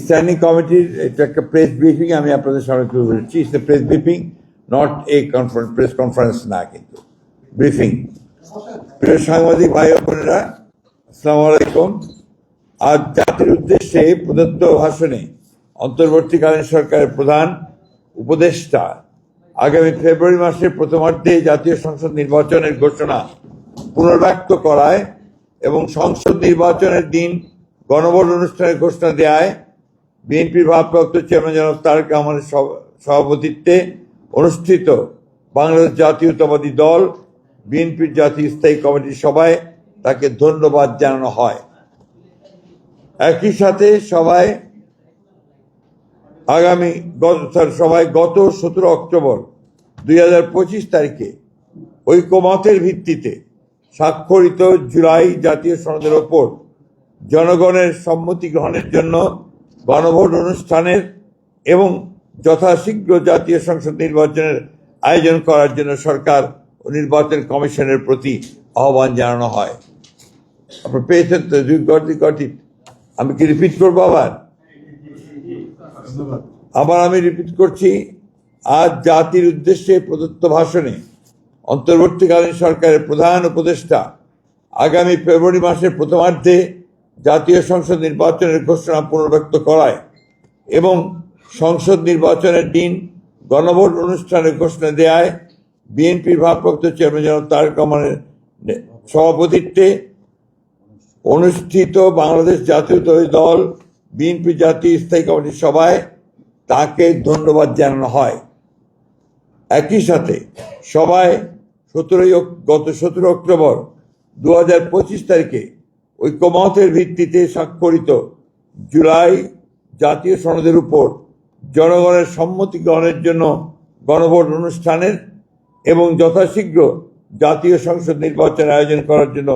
Standing কমিটির এটা একটা প্রেস ব্রিফিং আমি আপনাদের সামনে তুলে ধরেছি। It's a press briefing not a conference press conference না কিন্তু। ব্রিফিং প্রিয় সাংবাদিক ভাই বোনেরা, আসসালামু আলাইকুম। আজ জাতির উদ্দেশ্যে প্রদত্ত ভাষণে অন্তর্বর্তীকালীন সরকারের প্রধান উপদেষ্টা আগামী ফেব্রুয়ারি মাসের প্রথমার্ধে জাতীয় সংসদ নির্বাচনের ঘোষণা পুনর্ব্যক্ত করায় এবং সংসদ নির্বাচনের দিন গণভোট অনুষ্ঠানের ঘোষণা দেয় বিএনপির ভারপ্রাপ্ত চেয়ারম্যান জনাব তারেক রহমানের সভ- সভাপতিত্বে অনুষ্ঠিত বাংলাদেশ জাতীয়তাবাদী দল, বিএনপির জাতীয় স্থায়ী কমিটির সভায় তাকে ধন্যবাদ জানানো হয়। একই সাথে সবাই আগামী সবাই গত সতেরো অক্টোবর দুই হাজার পঁচিশ তারিখে ঐকমতের ভিত্তিতে স্বাক্ষরিত জুলাই জাতীয় সনদের ওপর জনগণের সম্মতি গ্রহণের জন্য গণভোট অনুষ্ঠানের এবং যথাশীঘ্র জাতীয় সংসদ নির্বাচনের আয়োজন করার জন্য সরকার ও নির্বাচন কমিশনের প্রতি আহ্বান জানানো হয়। আপনার পেয়েছেন তো দুই গটি গটি আমি কি রিপিট করব আবার? আবার আমি রিপিট করছি। আজ জাতির উদ্দেশ্যে প্রদত্ত ভাষণে অন্তর্বর্তীকালীন সরকারের প্রধান উপদেষ্টা আগামী ফেব্রুয়ারি মাসের প্রথমার্ধে জাতীয় সংসদ নির্বাচনের ঘোষণা পুনর্ব্যক্ত করায় এবং সংসদ নির্বাচনের দিন গণভোট অনুষ্ঠানের ঘোষণা দেয় বিএনপির ভারপ্রাপ্ত চেয়ারম্যান জনাব তারেক রহমানের সভাপতিত্বে অনুষ্ঠিত বাংলাদেশ জাতীয়তাবাদী দল, বিএনপি জাতীয় স্থায়ী কমিটির সভায় তাকে ধন্যবাদ জানানো হয়। একই সাথে সবাই সতেরোই গত সতেরো অক্টোবর দু হাজার পঁচিশ তারিখে ঐক্যমতের ভিত্তিতে স্বাক্ষরিত জুলাই জাতীয় সনদের উপর জনগণের সম্মতি গ্রহণের জন্য গণভোট অনুষ্ঠানের এবং যথাশীঘ্র জাতীয় সংসদ নির্বাচনের আয়োজন করার জন্য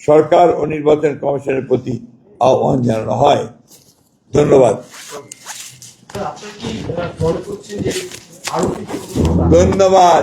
সরকার ও নির্বাচন কমিশনের প্রতি আহ্বান জানানো হয়। ধন্যবাদ। ধন্যবাদ।